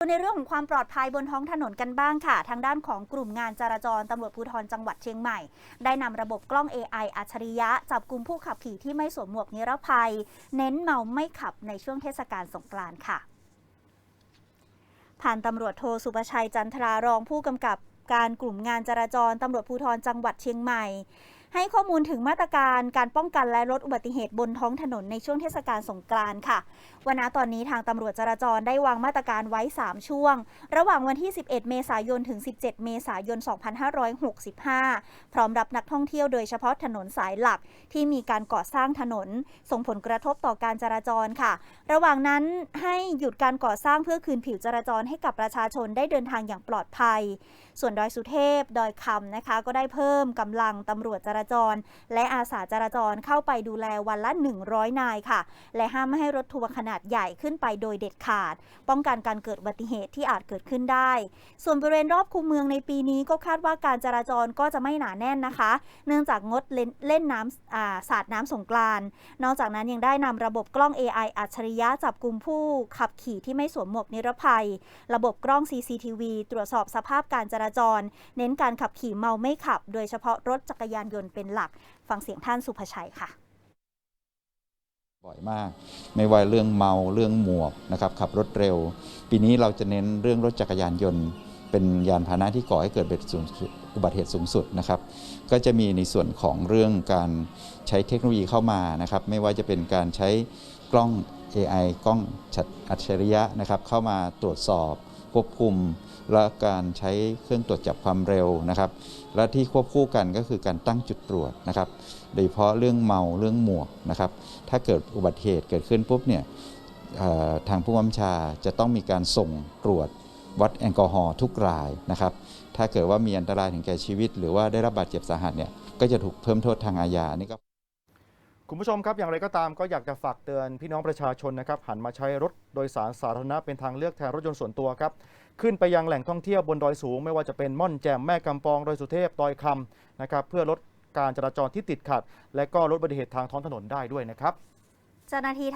ในเรื่องของความปลอดภัยบนท้องถนนกันบ้างค่ะ ทางด้านของกลุ่มงานจราจรตำรวจภูธรจังหวัดเชียงใหม่ ได้นำระบบกล้อง AI อัจฉริยะ จับกลุ่มผู้ขับขี่ที่ไม่สวมหมวกนิรภัย เน้นเมาไม่ขับในช่วงเทศกาลสงกรานต์ค่ะผ่านตำรวจโทสุประชัยจันทรารองผู้กำกับการกลุ่มงานจราจรตำรวจภูธรจังหวัดเชียงใหม่ ให้ข้อมูลถึงมาตรการการป้องกันและลดอุบัติเหตุบนท้องถนนในช่วงเทศกาลสงกรานต์ค่ะวันนี้ตอนนี้ทางตำรวจจราจรได้วางมาตรการไว้ 3 ช่วง ระหว่างวันที่ 11 เมษายนถึง 17 เมษายน 2565 พร้อมรับนักท่องเที่ยวโดยเฉพาะถนนสายหลักที่มีการก่อสร้างถนน ส่งผลกระทบต่อการจราจรค่ะ ระหว่างนั้นให้หยุดการก่อสร้างเพื่อคืนผิวจราจรให้กับประชาชนได้เดินทางอย่างปลอดภัย ส่วนดอยสุเทพ ดอยคำนะคะ ก็ได้เพิ่มกำลังตำรวจจราจร และอาสาจราจรเข้าไปดูแลวันละ 100 นายค่ะ และห้ามไม่ให้รถทัวร์ขนาดใหญ่ขึ้นไปโดยเด็ดขาด ป้องกันการเกิดอุบัติเหตุที่อาจเกิดขึ้นได้ ส่วนบริเวณรอบคูเมืองในปีนี้ก็คาดว่าการจราจรก็จะไม่หนาแน่นนะคะ เนื่องจากงดเล่นเลนน้ำอ่าสาดน้ำสงกรานนอกจากนั้นยังได้นำระบบกล้อง AI อัจฉริยะจับกลุ่มผู้ขับขี่ที่ไม่สวมหมวกนิรภัย ระบบกล้อง CCTV ตรวจสอบสภาพการจราจร เน้นการขับขี่เมาไม่ขับ โดยเฉพาะรถจักรยานยนต์เป็นหลักฟังเสียงท่านสุภชัยค่ะ บ่อยมาก ไม่ว่าเรื่องเมาเรื่องหมวกนะครับขับรถเร็ว ปีนี้เราจะเน้นเรื่องรถจักรยานยนต์ เป็นยานพาหนะที่ก่อให้เกิดอุบัติเหตุสูงสุดนะครับ ก็จะมีในส่วนของเรื่องการใช้เทคโนโลยีเข้ามานะครับ ไม่ว่าจะเป็นการใช้กล้อง AI กล้องอัจฉริยะนะครับเข้ามาตรวจสอบ ควบคุม และการใช้เครื่องตรวจจับความเร็วนะครับ และที่ควบคู่กันก็คือการตั้งจุดตรวจนะครับ โดยเฉพาะเรื่องเมาเรื่องหมวกนะครับ ถ้าเกิดอุบัติเหตุเกิดขึ้นปุ๊บเนี่ยทางผู้บัญชาจะต้องมีการส่งตรวจวัดแอลกอฮอล์ทุกรายนะครับ ถ้าเกิดว่ามีอันตรายถึงแก่ชีวิต หรือว่าได้รับบาดเจ็บสาหัสเนี่ยก็จะถูกเพิ่มโทษทางอาญานี่ก็ คุณผู้ชมครับอย่างไรก็ตามก็อยากจะฝากเตือนพี่น้องประชาชนนะครับหันมาใช้รถโดยสารสาธารณะเป็นทางเลือกแทนรถยนต์ส่วนตัวครับขึ้นไปยังแหล่งท่องเที่ยวบนดอยสูง ไม่ว่าจะเป็นม่อนแจ่มแม่กำปองดอยสุเทพดอยคำนะครับเพื่อลดการจราจรที่ติดขัด และก็ลดอุบัติเหตุทางท้องถนนได้ด้วยนะครับ เจ้าหน้าที่